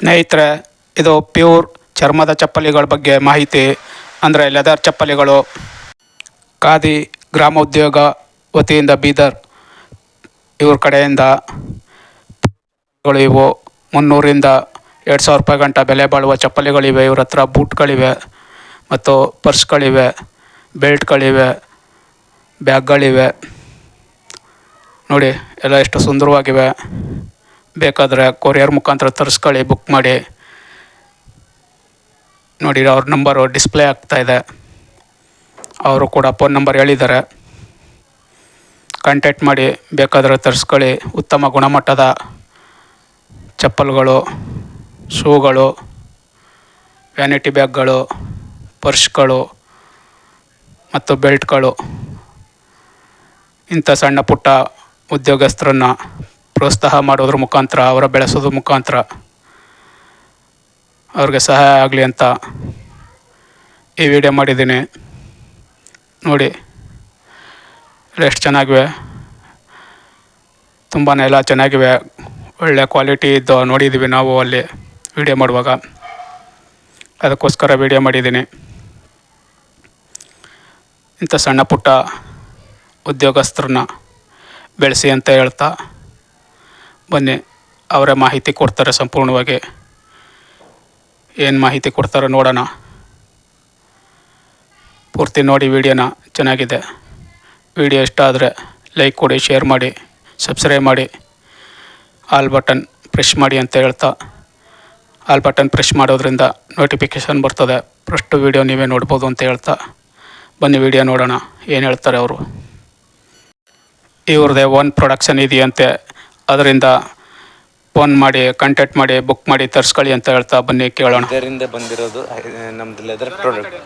ಸ್ನೇಹಿತರೆ, ಇದು ಪ್ಯೂರ್ ಚರ್ಮದ ಚಪ್ಪಲಿಗಳ ಬಗ್ಗೆ ಮಾಹಿತಿ, ಅಂದರೆ ಲೆದರ್ ಚಪ್ಪಲಿಗಳು. ಖಾದಿ ಗ್ರಾಮೋದ್ಯೋಗ ವತಿಯಿಂದ ಬೀದರ್, ಇವ್ರ ಕಡೆಯಿಂದ ಇವು ಮುನ್ನೂರಿಂದ ಎರಡು ಸಾವಿರ ರೂಪಾಯಿ ಗಂಟ ಬೆಲೆ ಬಾಳುವ ಚಪ್ಪಲಿಗಳಿವೆ, ಇವ್ರ ಹತ್ರ ಬೂಟ್ಗಳಿವೆ ಮತ್ತು ಪರ್ಸ್ಗಳಿವೆ, ಬೆಲ್ಟ್ಗಳಿವೆ, ಬ್ಯಾಗ್ಗಳಿವೆ. ನೋಡಿ, ಎಲ್ಲ ಎಷ್ಟು ಸುಂದರವಾಗಿವೆ. ಬೇಕಾದರೆ ಕೊರಿಯರ್ ಮುಖಾಂತರ ತರಿಸ್ಕೊಳ್ಳಿ ಬುಕ್ ಮಾಡಿ. ನೋಡಿ, ಅವ್ರ ನಂಬರು ಡಿಸ್ಪ್ಲೇ ಆಗ್ತಾ ಇದೆ. ಅವರು ಕೂಡ ಫೋನ್ ನಂಬರ್ ಹೇಳಿದ್ದಾರೆ. ಕಾಂಟ್ಯಾಕ್ಟ್ ಮಾಡಿ, ಬೇಕಾದರೆ ತರಿಸ್ಕೊಳ್ಳಿ. ಉತ್ತಮ ಗುಣಮಟ್ಟದ ಚಪ್ಪಲ್ಗಳು, ಶೂಗಳು ವ್ಯಾನಿಟಿ ಬ್ಯಾಗ್ಗಳು, ಪರ್ಸ್ಗಳು ಮತ್ತು ಬೆಲ್ಟ್ಗಳು. ಇಂಥ ಸಣ್ಣ ಪುಟ್ಟ ಉದ್ಯೋಗಸ್ಥರನ್ನು ಪ್ರೋತ್ಸಾಹ ಮಾಡೋದ್ರ ಮುಖಾಂತರ, ಅವರ ಬೆಳೆಸೋದ್ರ ಮುಖಾಂತರ ಅವ್ರಿಗೆ ಸಹಾಯ ಆಗಲಿ ಅಂತ ಈ ವಿಡಿಯೋ ಮಾಡಿದ್ದೀನಿ. ನೋಡಿ ಎಷ್ಟು ಚೆನ್ನಾಗಿವೆ. ತುಂಬಾ ಎಲ್ಲ ಚೆನ್ನಾಗಿವೆ. ಒಳ್ಳೆ ಕ್ವಾಲಿಟಿ ಇದ್ದು ನೋಡಿದ್ದೀವಿ ನಾವು ಅಲ್ಲಿ ವಿಡಿಯೋ ಮಾಡುವಾಗ. ಅದಕ್ಕೋಸ್ಕರ ವಿಡಿಯೋ ಮಾಡಿದ್ದೀನಿ. ಇಂಥ ಸಣ್ಣ ಪುಟ್ಟ ಉದ್ಯೋಗಸ್ಥರನ್ನ ಬೆಳೆಸಿ ಅಂತ ಹೇಳ್ತಾ ಬನ್ನಿ, ಅವರೇ ಮಾಹಿತಿ ಕೊಡ್ತಾರೆ ಸಂಪೂರ್ಣವಾಗಿ. ಏನು ಮಾಹಿತಿ ಕೊಡ್ತಾರೋ ನೋಡೋಣ. ಪೂರ್ತಿ ನೋಡಿ ವಿಡಿಯೋನ, ಚೆನ್ನಾಗಿದೆ. ವಿಡಿಯೋ ಇಷ್ಟ ಆದರೆ ಲೈಕ್ ಕೊಡಿ, ಶೇರ್ ಮಾಡಿ, ಸಬ್ಸ್ಕ್ರೈಬ್ ಮಾಡಿ. ಆಲ್ ಬಟನ್ ಪ್ರೆಶ್ ಮಾಡಿ ಅಂತ ಹೇಳ್ತಾ. ಆಲ್ ಬಟನ್ ಪ್ರೆಸ್ ಮಾಡೋದ್ರಿಂದ ನೋಟಿಫಿಕೇಷನ್ ಬರ್ತದೆ. ಫಸ್ಟು ವಿಡಿಯೋ ನೀವೇ ನೋಡ್ಬೋದು ಅಂತ ಹೇಳ್ತಾ. ಬನ್ನಿ ವಿಡಿಯೋ ನೋಡೋಣ, ಏನು ಹೇಳ್ತಾರೆ ಅವರು. ಇವ್ರದ್ದೇ ಒನ್ ಪ್ರೊಡಕ್ಷನ್ ಇದೆಯಂತೆ. ಅದರಿಂದ ಫೋನ್ ಮಾಡಿ ಕಾಂಟ್ಯಾಕ್ಟ್ ಮಾಡಿ ಬುಕ್ ಮಾಡಿ, ತರಿಸ್ಕೊಳ್ಳಿ ಅಂತ ಹೇಳ್ತಾ ಬನ್ನಿ, ಕೇಳೋಣ. ಇದರಿಂದ ಬಂದಿರೋದು ನಮ್ದು ಲೆದರ್ ಪ್ರಾಡಕ್ಟ್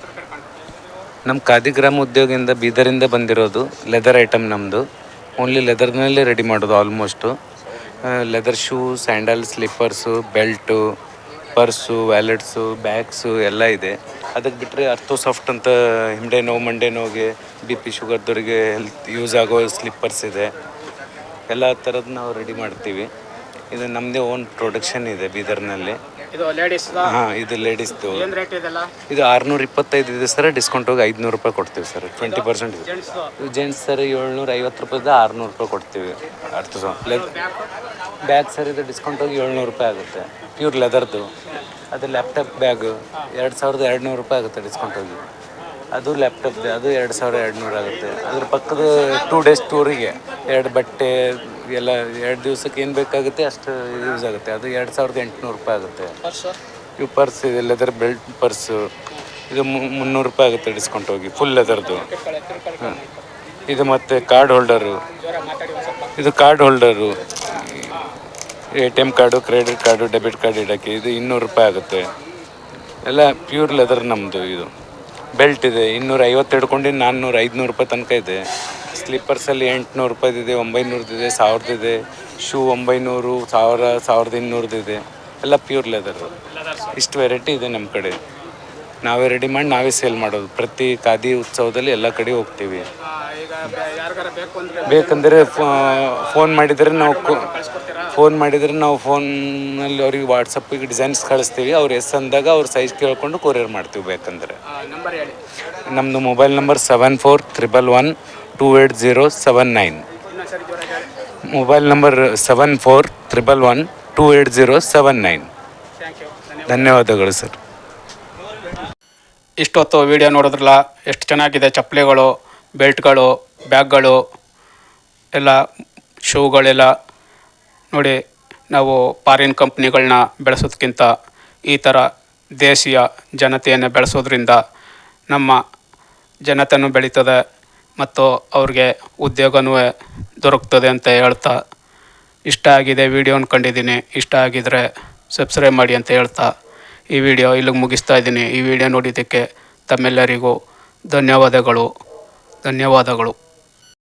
ನಮ್ಮ ಖಾದಿ ಗ್ರಾಮ ಉದ್ಯೋಗದಿಂದ ಬೀದರಿಂದ ಬಂದಿರೋದು ಲೆದರ್ ಐಟಮ್ ನಮ್ಮದು ಓನ್ಲಿ ಲೆದರ್ನಲ್ಲೇ ರೆಡಿ ಮಾಡೋದು almost leather shoe sandal slippers belt purse wallets bags ಎಲ್ಲ ಇದೆ. ಅದಕ್ಕೆ ಬಿಟ್ಟರೆ ಅರ್ಥೋ ಸಾಫ್ಟ್ ಅಂತ ಹಿಂಡೆ ನೋವು, ಮಂಡೆ ನೋವಿಗೆ ಬಿ ಪಿ ಶುಗರ್ದವ್ರಿಗೆ ಹೆಲ್ತ್ ಯೂಸ್ ಆಗೋ ಸ್ಲಿಪ್ಪರ್ಸ್ ಇದೆ. ಎಲ್ಲ ಥರದ್ದು ನಾವು ರೆಡಿ ಮಾಡ್ತೀವಿ. ಇದು ನಮ್ಮದೇ ಓನ್ ಪ್ರೊಡಕ್ಷನ್ ಇದೆ ಬೀದರ್ನಲ್ಲಿ. ಇದು ಲೇಡೀಸ್ ಹಾಂ ಇದು ಲೇಡೀಸ್ದು ಏನು ರೇಟ್ ಇದೆಲ್ಲ ಇದು ಆರುನೂರ ಇಪ್ಪತ್ತೈದು ಇದೆ ಸರ್ ಡಿಸ್ಕೌಂಟ್ ಹೋಗಿ ಐದುನೂರು ರೂಪಾಯಿ ಕೊಡ್ತೀವಿ ಸರ್ ಟ್ವೆಂಟಿ ಪರ್ಸೆಂಟ್ ಇದೆ. ಇದು ಜೆಂಟ್ಸ್ ಸರ್ ಏಳ್ನೂರ ಐವತ್ತು ರೂಪಾಯಿದ ಆರುನೂರು ರೂಪಾಯಿ ಕೊಡ್ತೀವಿ. ಅರ್ಥ ಬ್ಯಾಗ್ ಸರ್ ಇದು ಡಿಸ್ಕೌಂಟ್ ಹೋಗಿ ಏಳ್ನೂರು ರೂಪಾಯಿ ಆಗುತ್ತೆ. ಪ್ಯೂರ್ ಲೆದರ್ದು ಅದು ಲ್ಯಾಪ್ಟಾಪ್ ಬ್ಯಾಗ್ ಎರಡು ಸಾವಿರದ ಎರಡು ನೂರು ರೂಪಾಯಿ ಆಗುತ್ತೆ ಡಿಸ್ಕೌಂಟ್ ಹೋಗಿ. ಅದು ಲ್ಯಾಪ್ಟಾಪ್ದು ಅದು ಎರಡು ಸಾವಿರ ಎರಡು ನೂರು ಆಗುತ್ತೆ. ಅದ್ರ ಪಕ್ಕದ ಟೂ ಡೇಸ್ ಟೂರಿಗೆ ಎರಡು ಬಟ್ಟೆ ಎಲ್ಲ ಎರಡು ದಿವಸಕ್ಕೆ ಏನು ಬೇಕಾಗುತ್ತೆ ಅಷ್ಟು ಯೂಸ್ ಆಗುತ್ತೆ. ಅದು ಎರಡು ಸಾವಿರದ ಎಂಟುನೂರು ರೂಪಾಯಿ ಆಗುತ್ತೆ. ಇವು ಪರ್ಸ್ ಇದೆ ಲೆದರ್ ಬೆಲ್ಟ್ ಪರ್ಸು ಇದು ಮುನ್ನೂರು ರೂಪಾಯಿ ಆಗುತ್ತೆ ಡಿಸ್ಕೌಂಟ್ ಹೋಗಿ ಫುಲ್ ಲೆದರ್ದು ಹಾಂ ಇದು ಮತ್ತು ಕಾರ್ಡ್ ಹೋಲ್ಡರು ಇದು card holder A T M card credit card debit card ಇಡೋಕ್ಕೆ ಇದು ಇನ್ನೂರು ರೂಪಾಯಿ ಆಗುತ್ತೆ. ಎಲ್ಲ ಪ್ಯೂರ್ ಲೆದರ್ ನಮ್ಮದು ಇದು. ಬೆಲ್ಟ್ ಇದೆ ಇನ್ನೂರ ಐವತ್ತು ಹಿಡ್ಕೊಂಡು ನಾನ್ನೂರು ಐದುನೂರು ರೂಪಾಯಿ ತನಕ ಇದೆ. ಸ್ಲಿಪ್ಪರ್ಸಲ್ಲಿ ಎಂಟುನೂರು ರೂಪಾಯಿದಿದೆ ಒಂಬೈನೂರದಿದೆ ಸಾವಿರದಿದೆ ಶೂ ಒಂಬೈನೂರು ಸಾವಿರ ಸಾವಿರದ ಇನ್ನೂರದಿದೆ ಎಲ್ಲ ಪ್ಯೂರ್ ಲೆದರ್ ಇಷ್ಟು ವೆರೈಟಿ ಇದೆ ನಮ್ಮ ಕಡೆ. ನಾವೇ ರೆಡಿ ಮಾಡಿ ನಾವೇ ಸೇಲ್ ಮಾಡೋದು. ಪ್ರತಿ ಖಾದಿ ಉತ್ಸವದಲ್ಲಿ ಎಲ್ಲ ಕಡೆ ಹೋಗ್ತೀವಿ. ಬೇಕಂದರೆ ಫೋನ್ ಮಾಡಿದರೆ ನಾವು ಫೋನ್ ಮಾಡಿದರೆ ನಾವು ಫೋನಲ್ಲಿ ಅವ್ರಿಗೆ ವಾಟ್ಸಪ್ಪಿಗೆ ಡಿಸೈನ್ಸ್ ಕಳಿಸ್ತೀವಿ. ಅವ್ರು ಎಸ್ ಅಂದಾಗ ಅವ್ರ ಸೈಜ್ ಕೇಳ್ಕೊಂಡು ಕೊರಿಯರ್ ಮಾಡ್ತೀವಿ ಬೇಕಂದರೆ. ನಮ್ಮದು mobile number seven four triple one two eight zero seven nine mobile number seven four triple one two eight zero seven nine ಧನ್ಯವಾದಗಳು ಸರ್ ಇಷ್ಟೊತ್ತು ವಿಡಿಯೋ ನೋಡಿದ್ರಲ್ಲ, ಎಷ್ಟು ಚೆನ್ನಾಗಿದೆ ಚಪ್ಪಲಿಗಳು, ಬೆಲ್ಟ್ಗಳು, ಬ್ಯಾಗ್ಗಳು, ಎಲ್ಲ ಶೂಗಳೆಲ್ಲ ನೋಡಿ, ನಾವು ಫಾರಿನ್ ಕಂಪ್ನಿಗಳನ್ನ ಬೆಳೆಸೋದಕ್ಕಿಂತ ಈ ಥರ ದೇಶೀಯ ಜನತೆಯನ್ನು ಬೆಳೆಸೋದ್ರಿಂದ ನಮ್ಮ ಜನತೆಯೂ ಬೆಳೀತದೆ. ಮತ್ತು ಅವ್ರಿಗೆ ಉದ್ಯೋಗವೂ ದೊರಕ್ತದೆ ಅಂತ ಹೇಳ್ತಾ, ಇಷ್ಟ ಆಗಿದೆ ವಿಡಿಯೋ ಅಂದ್ಕೊಂಡಿದ್ದೀನಿ ಇಷ್ಟ ಆಗಿದರೆ ಸಬ್ಸ್ಕ್ರೈಬ್ ಮಾಡಿ ಅಂತ ಹೇಳ್ತಾ, ಈ ವಿಡಿಯೋ ಇಲ್ಲಿಗೆ ಮುಗಿಸ್ತಾ ಇದ್ದೀನಿ. ಈ ವಿಡಿಯೋ ನೋಡಿದ್ದಕ್ಕೆ ತಮ್ಮೆಲ್ಲರಿಗೂ ಧನ್ಯವಾದಗಳು. ಧನ್ಯವಾದಗಳು.